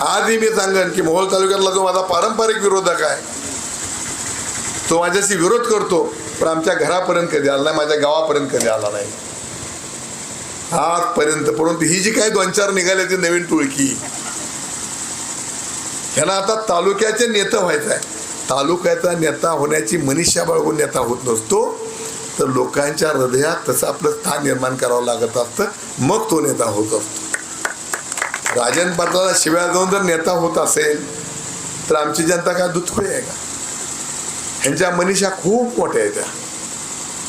आधी मी सांगेन की मोहोळ तालुक्यातला जो माझा पारंपरिक विरोधक आहे तो माझ्याशी विरोध करतो पण आमच्या घरापर्यंत कधी आला नाही माझ्या गावापर्यंत कधी आला नाही. आजपर्यंत परंतु ही जी काही दोन चार निघाले ती नवीन टुळकी. ह्यांना आता तालुक्याचे नेता व्हायचं आहे. तालुक्याचा नेता होण्याची मनीषा बाळगून नेता होत नसतो तर लोकांच्या हृदयात तसं आपलं स्थान निर्माण करावं लागत असतं मग तो नेता होत असतो. राजन पाटलाला शिव्या जाऊन जर नेता होत असेल तर आमची जनता काय दुधखोळी आहे का? ह्यांच्या मनीषा खूप मोठ्या आहेत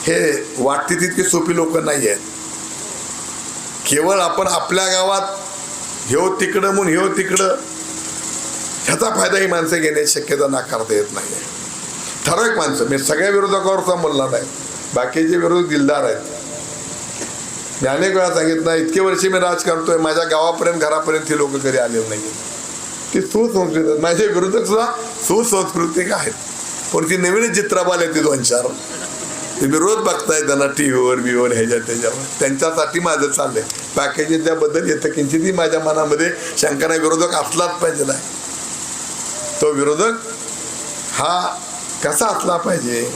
हे वाटते तितकी सोपी लोक नाही आहेत. केवळ आपण आपल्या गावात ह्यो तिकडं म्हणून ह्यो तिकडं ह्याचा फायदा ही माणसं घेण्याची शक्यता नाकारता येत नाही ठराविक माणसं मी सगळ्या विरोधकावरचा बोलणार नाही बाकीचे विरोधक दिलदार आहेत. अनेक वेळा सांगितलं इतके वर्षी मी राज करतोय माझ्या गावापर्यंत घरापर्यंत ती लोक कधी आले नाही ती सुसंस्कृत माझे विरोधक सुद्धा सुसंस्कृतिक आहेत. पण ती नवीन चित्राबाल येते दोन चार. ते विरोध बघताय त्यांना टी व्हीवर व्हीवर ह्याच्या त्याच्यावर. त्यांच्यासाठी माझं चाललंय. पॅकेज त्याबद्दल येतं. किंचितही माझ्या मनामध्ये शंकरा विरोधक असलाच पाहिजे नाही. तो विरोधक हा कसा असला पाहिजे?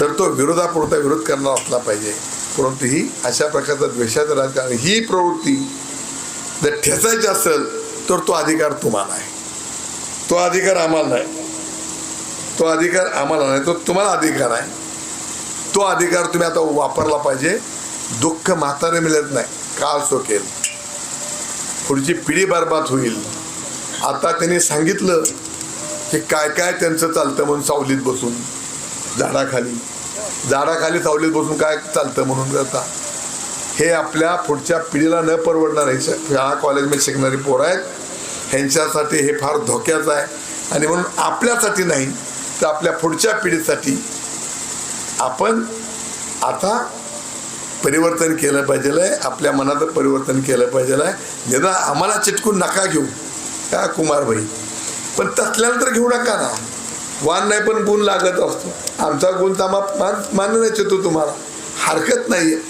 तर तो विरोधापुरता विरोध करणारा असला पाहिजे. परंतु ही अशा प्रकारचा द्वेषाचं राजकारण ही प्रवृत्ती जर ठेचायची असेल तर तो अधिकार तुम्हाला आहे. तो अधिकार आम्हाला नाही. तो अधिकार आम्हाला नाही तो तुम्हाला अधिकार आहे. तो अधिकार तुम्ही आता वापरला पाहिजे. दुःख म्हातारे मिळत नाही. काळ सोकेल. पुढची पिढी बरबाद होईल. आता त्यांनी सांगितलं की काय काय त्यांचं चालतं म्हणून सावलीत बसून झाडाखाली. झाडाखाली सावलीत बसून काय चालतं म्हणून करता हे आपल्या पुढच्या पिढीला न परवडणार आहे. शाळा कॉलेजमध्ये शिकणारी पोरं आहेत. ह्यांच्यासाठी हे फार धोक्याचं आहे. आणि म्हणून आपल्यासाठी नाही तर आपल्या पुढच्या पिढीसाठी आपण आता परिवर्तन केलं पाहिजे आहे. आपल्या मनाचं परिवर्तन केलं पाहिजे आहे. निदान आम्हाला चिटकून नका घेऊ. का कुमारभाई पण तसल्यानंतर घेऊ नका ना. वाण नाही पण गुण लागत असतो. आमचा गुण तामा मान मान्य नाही चितो तुम्हाला. हरकत नाही आहे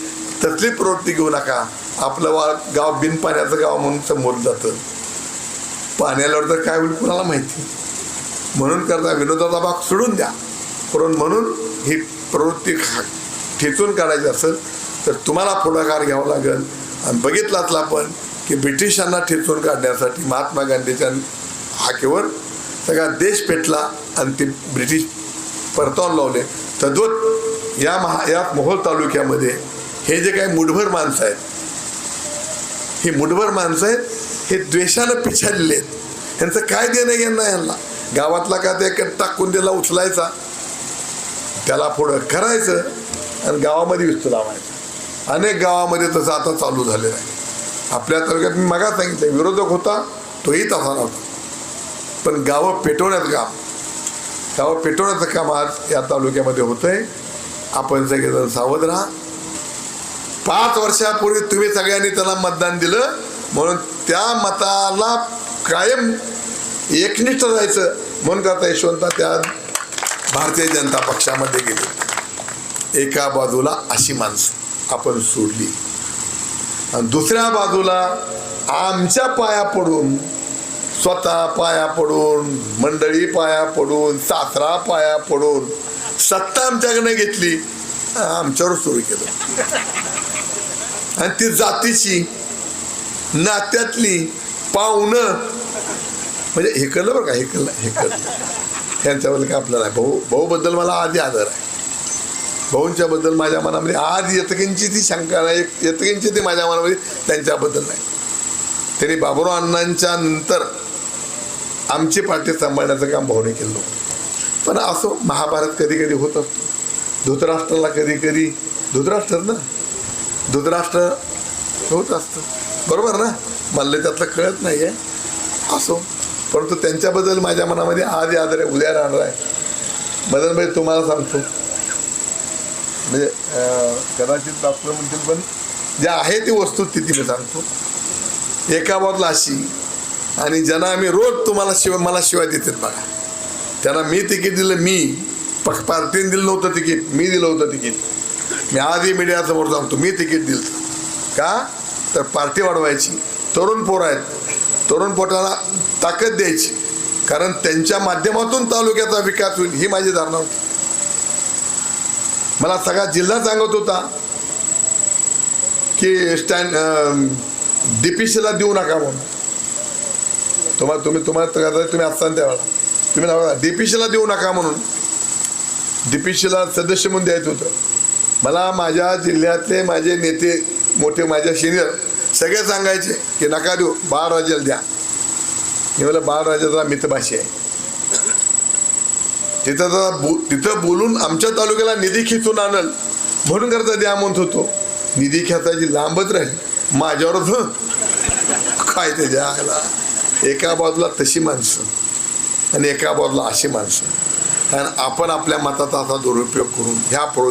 तसली प्रवृत्ती घेऊ नका. आपलं वा गाव बिन पाण्याचं गाव म्हणून समोर जातं. पाण्याला तर काय होईल कुणाला माहिती? म्हणून करता विनोदाचा भाग सोडून द्या. करून म्हणून ही प्रवृत्ती खा- ठेचून काढायची असेल तर तुम्हाला पुढाकार घ्यावा लागेल. आणि बघितलाच आपण की ब्रिटिशांना ठेचून काढण्यासाठी महात्मा गांधीच्या हाकेवर सगळा देश पेटला आणि ते ब्रिटिश परतावून लावले. तद्वत या महा या मोहोळ तालुक्यामध्ये हे जे काही मुठभर माणसं आहेत ही मुठभर माणसं आहेत हे द्वेषानं पिछाडलेले आहेत. यांचं काय देणं घेणं नाही यांना? गावातला का ते टाकून त्याला उचलायचा? त्याला पुढं करायचं आणि गावामध्ये विस्तू लावायचं. अनेक गावामध्ये तसं आता चालू झालेलं आहे. आपल्या तालुक्यात मी मगा सांगितलं विरोधक होता तोही तसा नव्हता. पण गावं पेटवण्याचं काम. गावं पेटवण्याचं काम आज या तालुक्यामध्ये होतं आहे आपण सगळेजण सावध राहा. पाच वर्षापूर्वी तुम्ही सगळ्यांनी त्याला मतदान दिलं. म्हणून त्या मताला कायम एकनिष्ठ जायचं म्हणून करता यशवंत त्या भारतीय जनता पक्षामध्ये गेले. एका बाजूला अशी माणसं आपण सोडली. आणि दुसऱ्या बाजूला आमच्या पाया पडून स्वतः पाया पडून मंडळी पाया पडून सासरा पाया पडून सत्ता आमच्याकडे घेतली. आमच्यावर सुरू केलं. आणि ती जातीची नात्यातली पाहुणं म्हणजे हे कळलं बरं का? हे कळलं हे कळलं. ह्यांच्याबद्दल काय आपल्याला भाऊ भाऊबद्दल मला आधी आदर आहे. भाऊंच्याबद्दल माझ्या मनामध्ये आज यतकींची ती शंका नाही यतकींची ती माझ्या मनामध्ये त्यांच्याबद्दल नाही. त्यांनी बाबुराव अण्णांच्या नंतर आमची पार्टी सांभाळण्याचं काम भाऊने केलं. पण असो महाभारत कधी कधी होत. असतो धृतराष्ट्राला कधी कधी धृतराष्ट्र ना? धृतराष्ट्र होत असतं. बरोबर ना? मला त्यातलं कळत नाही आहे असो. परंतु त्यांच्याबद्दल माझ्या मनामध्ये आज याद आहे उद्या राहणार आहे. मदनभाई तुम्हाला सांगतो. म्हणजे कदाचित डॉक्टर म्हणतील पण ज्या आहे ती वस्तुस्थिती मी सांगतो. एका बाजूला अशी आणि ज्यांना आम्ही रोज तुम्हाला शिवाय मला शिवाय देतात बघा. त्यांना मी तिकीट दिलं मी. पक्ष पार्टीने दिलं नव्हतं तिकीट मी दिलं होतं तिकीट. मी आधी मीडियासमोर सांगतो मी तिकीट दिलं का? तर पार्टी वाढवायची. तरुण पोरं आहेत. तरुण पोटाला ताकद द्यायची. कारण त्यांच्या माध्यमातून तालुक्याचा विकास होईल ही माझी धारणा होती. मला सगळा जिल्हा सांगत होता की स्टँड डीपीसीला देऊ नका म्हणून. तुम्हाला तुम्ही तुम्हाला तर- तुम्ही असताना त्यावेळेला तुम्ही नाव डीपीसीला देऊ नका म्हणून. डीपीसीला सदस्य म्हणून द्यायचं होतं. मला माझ्या जिल्ह्यातले माझे नेते मोठे माझ्या सिनियर सगळे सांगायचे की नका देऊ बाळराजाला द्या. मी म्हणलं बाळराजाचा मितभाषी आहे. तिथं जरा बो तिथं बोलून आमच्या तालुक्याला निधी खेचून आणल. म्हणून करता द्या म्हणत होतो. निधी खेचायची लांबच राहील. माझ्यावरच काय ते द्यायला एका बाजूला तशी माणसं आणि एका बाजूला अशी माणसं. आणि आपण आपल्या मताचा असा दुरुपयोग करून ह्या प्रो